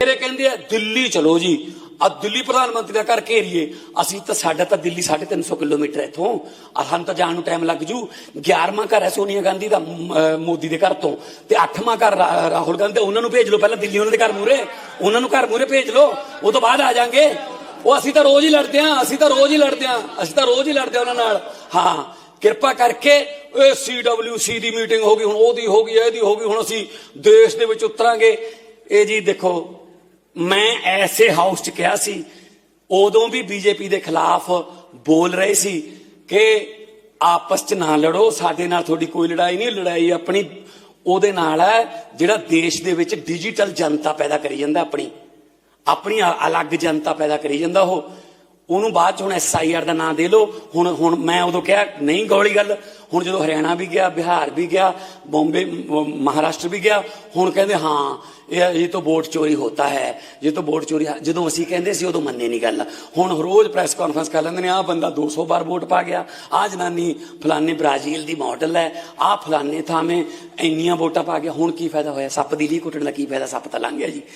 ਮੇਰੇ ਕਹਿੰਦੇ ਆ, ਦਿੱਲੀ ਚਲੋ ਜੀ। ਆ ਦਿੱਲੀ ਪ੍ਰਧਾਨ ਮੰਤਰੀ ਦਾ ਘਰ ਘੇਰੀਏ। ਅਸੀਂ ਤਾਂ ਸਾਡਾ ਤਾਂ ਦਿੱਲੀ 350 ਕਿਲੋਮੀਟਰ ਹੈ ਇੱਥੋਂ। ਆ ਤਾਂ ਜਾਣ ਨੂੰ ਟਾਈਮ ਲੱਗ ਜੂ। 11ਵਾਂ ਘਰ ਹੈ ਸੋਨੀਆ ਗਾਂਧੀ ਦਾ ਮੋਦੀ ਦੇ ਘਰ ਤੋਂ। ਤੇ 8ਵਾਂ ਘਰ ਰਾਹੁਲ ਗਾਂਧੀ ਉਹਨਾਂ ਨੂੰ ਭੇਜ ਲਓ। ਪਹਿਲਾਂ ਦਿੱਲੀ ਉਹਨਾਂ ਦੇ ਘਰ ਮੂਰੇ ਉਹਨਾਂ ਨੂੰ ਘਰ ਮੂਰੇ ਭੇਜ ਲਓ। ਉਹ ਤੋਂ ਬਾਅਦ ਆ ਜਾਾਂਗੇ। ਉਹ ਅਸੀਂ ਤਾਂ ਰੋਜ਼ ਹੀ ਲੜਦੇ ਆਂ। ਅਸੀਂ ਤਾਂ ਰੋਜ਼ ਹੀ ਲੜਦੇ ਆਂ। ਅਸੀਂ ਤਾਂ ਰੋਜ਼ ਹੀ ਲੜਦੇ ਆਂ ਉਹਨਾਂ ਨਾਲ। ਹਾਂ। ਕਿਰਪਾ ਕਰਕੇ ਇਹ ਸੀਡਬਲਯੂਸੀ ਦੀ ਮੀਟਿੰਗ ਹੋ ਗਈ। ਹੁਣ ਉਹਦੀ ਹੋ ਗਈ, ਇਹਦੀ ਹੋ ਗਈ। ਹੁਣ ਅਸੀਂ ਦੇਸ਼ ਦੇ ਵਿੱਚ ਉਤਰਾਂਗੇ। ਇਹ ਜੀ ਦੇਖੋ ਮੈਂ ਐਸੇ ਹਾਊਸ 'ਚ ਕਿਹਾ ਸੀ, ਉਦੋਂ ਵੀ ਬੀਜੇਪੀ ਦੇ ਖਿਲਾਫ ਬੋਲ ਰਹੇ ਸੀ ਕਿ ਆਪਸ 'ਚ ਨਾ ਲੜੋ, ਸਾਡੇ ਨਾਲ ਤੁਹਾਡੀ ਕੋਈ ਲੜਾਈ ਨਹੀਂ, ਲੜਾਈ ਆਪਣੀ ਉਹਦੇ ਨਾਲ ਹੈ, ਜਿਹੜਾ ਦੇਸ਼ ਦੇ ਵਿੱਚ ਡਿਜੀਟਲ ਜਨਤਾ ਪੈਦਾ ਕਰੀ ਜਾਂਦਾ ਆਪਣੀ ਆਪਣੀ ਅ- ਅਲੱਗ ਜਨਤਾ ਪੈਦਾ ਕਰੀ ਜਾਂਦਾ ਉਹ। ਉਹਨੂੰ ਬਾਅਦ ਚ ਹੁਣ ਐਸਆਈਆਰ ਦਾ ਨਾਂ ਦੇ ਲਓ। ਹੁਣ ਹੁਣ ਮੈਂ ਉਦੋਂ ਕਿਹਾ, ਨਹੀਂ ਗੌਲੀ ਗੱਲ। ਹੁਣ ਜਦੋਂ ਹਰਿਆਣਾ ਵੀ ਗਿਆ, ਬਿਹਾਰ ਵੀ ਗਿਆ, ਬੰਬੇ ਮਹਾਰਾਸ਼ਟਰ ਵੀ ਗਿਆ, ਹੁਣ ਕਹਿੰਦੇ, ਹਾਂ, ਇਹ ਇਹ ਤਾਂ ਵੋਟ ਚੋਰੀ ਹੁੰਦਾ ਹੈ। ਇਹ ਤਾਂ ਵੋਟ ਚੋਰੀ ਜਦੋਂ ਅਸੀਂ ਕਹਿੰਦੇ ਸੀ, ਉਦੋਂ ਮੰਨੇ ਨਹੀਂ ਗੱਲ। ਹੁਣ ਰੋਜ਼ ਪ੍ਰੈਸ ਕਾਨਫਰੰਸ ਕਰ ਲੈਂਦੇ ਨੇ, ਆਹ ਬੰਦਾ 200 ਵਾਰ ਵੋਟ ਪਾ ਗਿਆ। ਆਹ ਜਨਾਨੀ ਫਲਾਨੇ ਬ੍ਰਾਜ਼ੀਲ ਦੀ ਮਾਡਲ ਹੈ। ਆਹ ਫਲਾਨੇ ਥਾਵੇਂ ਇੰਨੀਆਂ ਵੋਟਾਂ ਪਾ ਗਿਆ। ਹੁਣ ਕੀ ਫਾਇਦਾ ਹੋਇਆ? ਸੱਪ ਦੀ ਲੀ ਕੁੱਟਣ ਦਾ ਕੀ ਫਾਇਦਾ? ਸੱਪ ਤਾਂ ਲੰਘ ਗਿਆ ਜੀ।